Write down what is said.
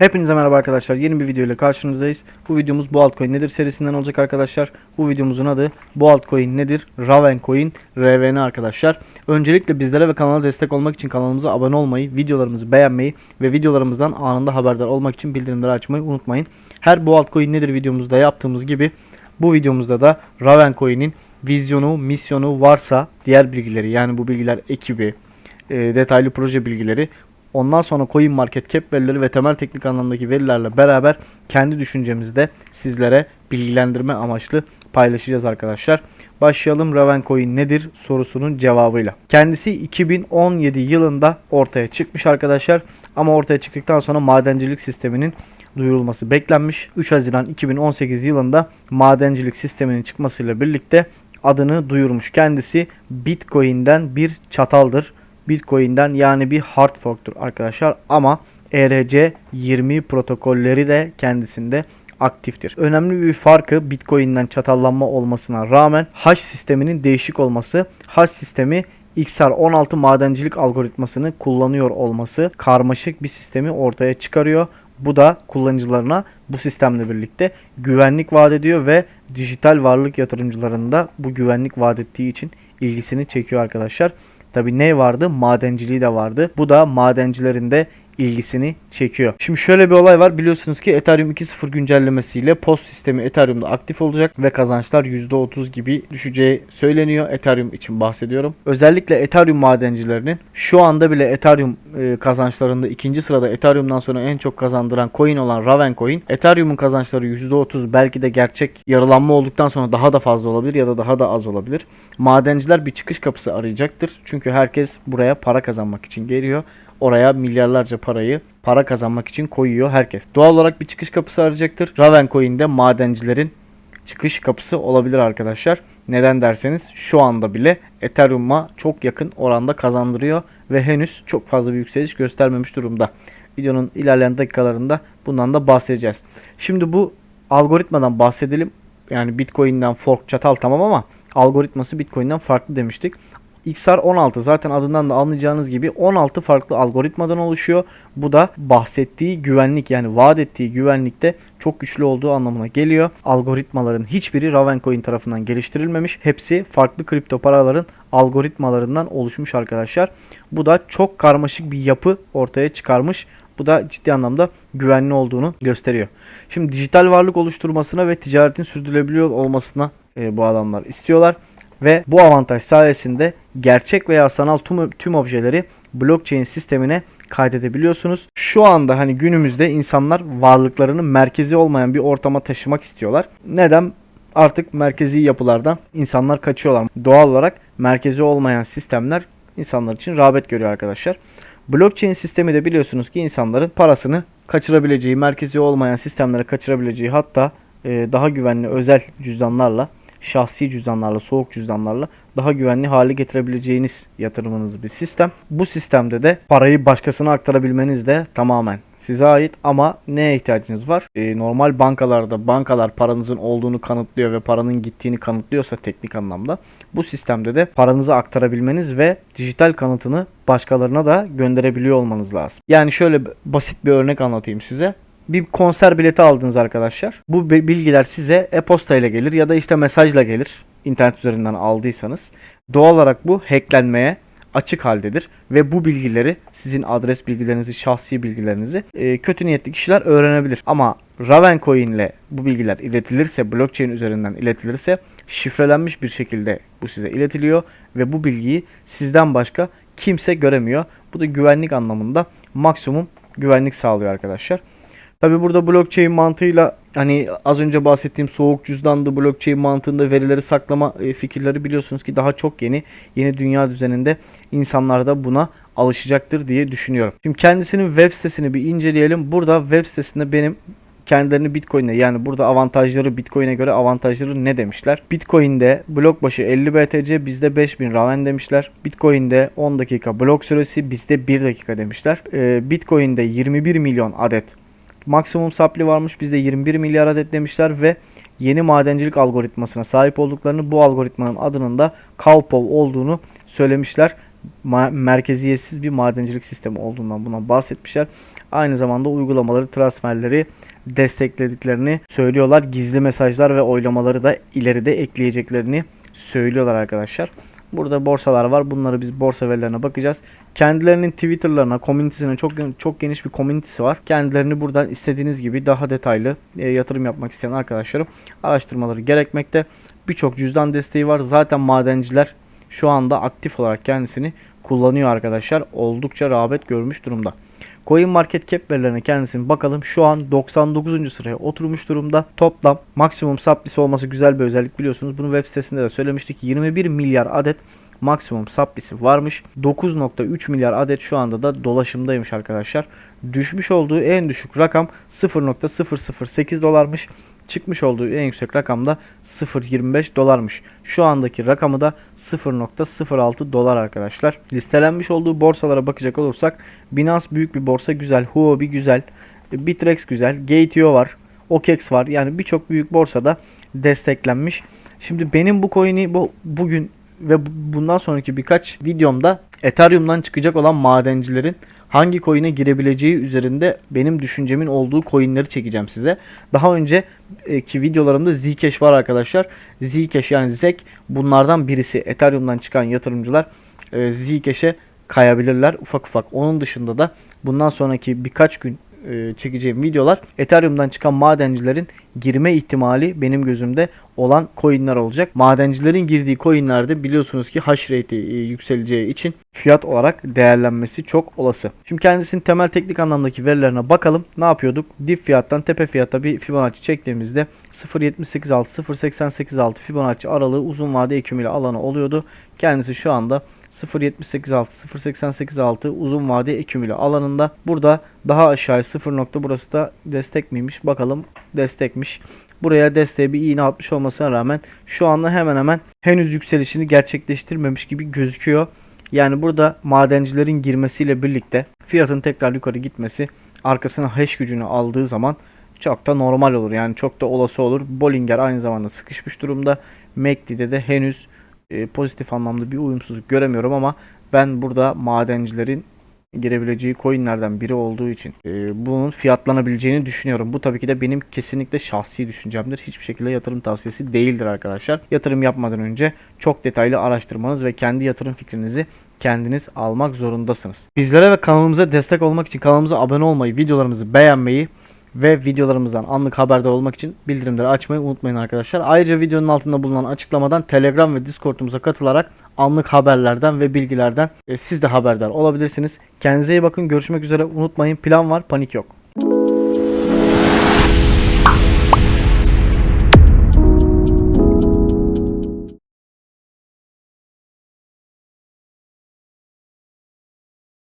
Hepinize merhaba arkadaşlar. Yeni bir video ile karşınızdayız. Bu videomuz bu altcoin nedir serisinden olacak arkadaşlar. Bu videomuzun adı bu altcoin nedir? Raven Coin RVN arkadaşlar. Öncelikle bizlere ve kanala destek olmak için kanalımıza abone olmayı, videolarımızı beğenmeyi ve videolarımızdan anında haberdar olmak için bildirimleri açmayı unutmayın. Her bu altcoin nedir videomuzda yaptığımız gibi bu videomuzda da Raven Coin'in vizyonu, misyonu varsa diğer bilgileri yani bu bilgiler ekibi, e, detaylı proje bilgileri Ondan sonra coin market cap verileri ve temel teknik anlamdaki verilerle beraber kendi düşüncemizi de sizlere bilgilendirme amaçlı paylaşacağız arkadaşlar. Başlayalım Raven Coin nedir sorusunun cevabıyla. Kendisi 2017 yılında ortaya çıkmış arkadaşlar. Ama ortaya çıktıktan sonra madencilik sisteminin duyurulması beklenmiş. 3 Haziran 2018 yılında madencilik sisteminin çıkmasıyla birlikte adını duyurmuş. Kendisi Bitcoin'den bir çataldır. Bitcoin'den yani bir hard fork'tur arkadaşlar ama ERC20 protokolleri de kendisinde aktiftir. Önemli bir farkı Bitcoin'den çatallanma olmasına rağmen hash sisteminin değişik olması. Hash sistemi XR16 madencilik algoritmasını kullanıyor olması karmaşık bir sistemi ortaya çıkarıyor. Bu da kullanıcılarına bu sistemle birlikte güvenlik vaat ediyor ve dijital varlık yatırımcılarında bu güvenlik vaat ettiği için ilgisini çekiyor arkadaşlar. Tabi ne vardı? Madenciliği de vardı. Bu da madencilerin de ilgisini çekiyor. Şimdi şöyle bir olay var. Biliyorsunuz ki Ethereum 2.0 güncellemesiyle post sistemi Ethereum'da aktif olacak ve kazançlar %30 gibi düşeceği söyleniyor. Ethereum için bahsediyorum. Özellikle Ethereum madencilerinin şu anda bile Ethereum e, kazançlarında ikinci sırada Ethereum'dan sonra en çok kazandıran coin olan Raven Coin. Ethereum'un kazançları %30 belki de gerçek yarılanma olduktan sonra daha da fazla olabilir ya da daha da az olabilir. Madenciler bir çıkış kapısı arayacaktır. Çünkü herkes buraya para kazanmak için geliyor oraya milyarlarca parayı para kazanmak için koyuyor herkes. Doğal olarak bir çıkış kapısı arayacaktır. Raven Coin'de madencilerin çıkış kapısı olabilir arkadaşlar. Neden derseniz şu anda bile Ethereum'a çok yakın oranda kazandırıyor ve henüz çok fazla bir yükseliş göstermemiş durumda. Videonun ilerleyen dakikalarında bundan da bahsedeceğiz. Şimdi bu algoritmadan bahsedelim. Yani Bitcoin'den fork çatal tamam ama algoritması Bitcoin'den farklı demiştik. XR16 zaten adından da anlayacağınız gibi 16 farklı algoritmadan oluşuyor. Bu da bahsettiği güvenlik yani vaat ettiği güvenlikte çok güçlü olduğu anlamına geliyor. Algoritmaların hiçbiri Ravencoin tarafından geliştirilmemiş. Hepsi farklı kripto paraların algoritmalarından oluşmuş arkadaşlar. Bu da çok karmaşık bir yapı ortaya çıkarmış. Bu da ciddi anlamda güvenli olduğunu gösteriyor. Şimdi dijital varlık oluşturmasına ve ticaretin sürdürülebiliyor olmasına e, bu adamlar istiyorlar ve bu avantaj sayesinde gerçek veya sanal tüm, tüm objeleri blockchain sistemine kaydedebiliyorsunuz. Şu anda hani günümüzde insanlar varlıklarını merkezi olmayan bir ortama taşımak istiyorlar. Neden? Artık merkezi yapılardan insanlar kaçıyorlar. Doğal olarak merkezi olmayan sistemler insanlar için rağbet görüyor arkadaşlar. Blockchain sistemi de biliyorsunuz ki insanların parasını kaçırabileceği, merkezi olmayan sistemlere kaçırabileceği hatta e, daha güvenli özel cüzdanlarla şahsi cüzdanlarla, soğuk cüzdanlarla daha güvenli hale getirebileceğiniz yatırımınız bir sistem. Bu sistemde de parayı başkasına aktarabilmeniz de tamamen size ait ama neye ihtiyacınız var? Ee, normal bankalarda bankalar paranızın olduğunu kanıtlıyor ve paranın gittiğini kanıtlıyorsa teknik anlamda bu sistemde de paranızı aktarabilmeniz ve dijital kanıtını başkalarına da gönderebiliyor olmanız lazım. Yani şöyle basit bir örnek anlatayım size bir konser bileti aldınız arkadaşlar. Bu bilgiler size e-posta ile gelir ya da işte mesajla gelir. internet üzerinden aldıysanız. Doğal olarak bu hacklenmeye açık haldedir ve bu bilgileri sizin adres bilgilerinizi, şahsi bilgilerinizi e, kötü niyetli kişiler öğrenebilir. Ama Ravencoin ile bu bilgiler iletilirse, blockchain üzerinden iletilirse şifrelenmiş bir şekilde bu size iletiliyor ve bu bilgiyi sizden başka kimse göremiyor. Bu da güvenlik anlamında maksimum güvenlik sağlıyor arkadaşlar. Tabi burada blockchain mantığıyla hani az önce bahsettiğim soğuk cüzdanlı blockchain mantığında verileri saklama e, fikirleri biliyorsunuz ki daha çok yeni. Yeni dünya düzeninde insanlar da buna alışacaktır diye düşünüyorum. Şimdi kendisinin web sitesini bir inceleyelim. Burada web sitesinde benim kendilerini Bitcoin'e yani burada avantajları Bitcoin'e göre avantajları ne demişler? Bitcoin'de blok başı 50 BTC bizde 5000 Raven demişler. Bitcoin'de 10 dakika blok süresi bizde 1 dakika demişler. Ee, Bitcoin'de 21 milyon adet Maksimum supply varmış bizde 21 milyar adet demişler ve yeni madencilik algoritmasına sahip olduklarını bu algoritmanın adının da Cowpow olduğunu söylemişler. Ma- merkeziyetsiz bir madencilik sistemi olduğundan buna bahsetmişler. Aynı zamanda uygulamaları, transferleri desteklediklerini söylüyorlar. Gizli mesajlar ve oylamaları da ileride ekleyeceklerini söylüyorlar arkadaşlar. Burada borsalar var. Bunları biz borsa verilerine bakacağız. Kendilerinin Twitter'larına, komünitesine çok çok geniş bir komünitesi var. Kendilerini buradan istediğiniz gibi daha detaylı e, yatırım yapmak isteyen arkadaşlarım araştırmaları gerekmekte. Birçok cüzdan desteği var. Zaten madenciler şu anda aktif olarak kendisini kullanıyor arkadaşlar. Oldukça rağbet görmüş durumda. Coin Market Cap verilerine kendisine bakalım. Şu an 99. sıraya oturmuş durumda. Toplam maksimum supply'si olması güzel bir özellik biliyorsunuz. Bunu web sitesinde de söylemiştik. 21 milyar adet maksimum supply'si varmış. 9.3 milyar adet şu anda da dolaşımdaymış arkadaşlar. Düşmüş olduğu en düşük rakam 0.008 dolarmış. Çıkmış olduğu en yüksek rakam da 0.25 dolarmış. Şu andaki rakamı da 0.06 dolar arkadaşlar. Listelenmiş olduğu borsalara bakacak olursak Binance büyük bir borsa güzel, Huobi güzel, Bittrex güzel, Gate.io var, OKEX var. Yani birçok büyük borsada desteklenmiş. Şimdi benim bu coin'i bu bugün ve bu- bundan sonraki birkaç videomda Ethereum'dan çıkacak olan madencilerin hangi coin'e girebileceği üzerinde benim düşüncemin olduğu coin'leri çekeceğim size. Daha önceki videolarımda Zcash var arkadaşlar. Zcash yani ZEC bunlardan birisi. Ethereum'dan çıkan yatırımcılar e, Zcash'e kayabilirler ufak ufak. Onun dışında da bundan sonraki birkaç gün e, çekeceğim videolar Ethereum'dan çıkan madencilerin girme ihtimali benim gözümde olan coinler olacak. Madencilerin girdiği coinlerde biliyorsunuz ki hash rate'i e, yükseleceği için fiyat olarak değerlenmesi çok olası. Şimdi kendisinin temel teknik anlamdaki verilerine bakalım. Ne yapıyorduk? Dip fiyattan tepe fiyata bir Fibonacci çektiğimizde 0.786 0.886 Fibonacci aralığı uzun vade ekümüle alanı oluyordu. Kendisi şu anda 0.786 0.886 uzun vade ekümüle alanında. Burada daha aşağı 0 nokta burası da destek miymiş? Bakalım destekmiş. Buraya desteğe bir iğne atmış olmasına rağmen şu anda hemen hemen henüz yükselişini gerçekleştirmemiş gibi gözüküyor. Yani burada madencilerin girmesiyle birlikte fiyatın tekrar yukarı gitmesi arkasına hash gücünü aldığı zaman çok da normal olur. Yani çok da olası olur. Bollinger aynı zamanda sıkışmış durumda. MACD'de de henüz e, pozitif anlamda bir uyumsuzluk göremiyorum ama ben burada madencilerin girebileceği coinlerden biri olduğu için e, bunun fiyatlanabileceğini düşünüyorum. Bu tabii ki de benim kesinlikle şahsi düşüncemdir. Hiçbir şekilde yatırım tavsiyesi değildir arkadaşlar. Yatırım yapmadan önce çok detaylı araştırmanız ve kendi yatırım fikrinizi kendiniz almak zorundasınız. Bizlere ve kanalımıza destek olmak için kanalımıza abone olmayı, videolarımızı beğenmeyi ve videolarımızdan anlık haberdar olmak için bildirimleri açmayı unutmayın arkadaşlar. Ayrıca videonun altında bulunan açıklamadan Telegram ve Discord'umuza katılarak anlık haberlerden ve bilgilerden e, siz de haberdar olabilirsiniz. Kendinize iyi bakın. Görüşmek üzere. Unutmayın plan var, panik yok.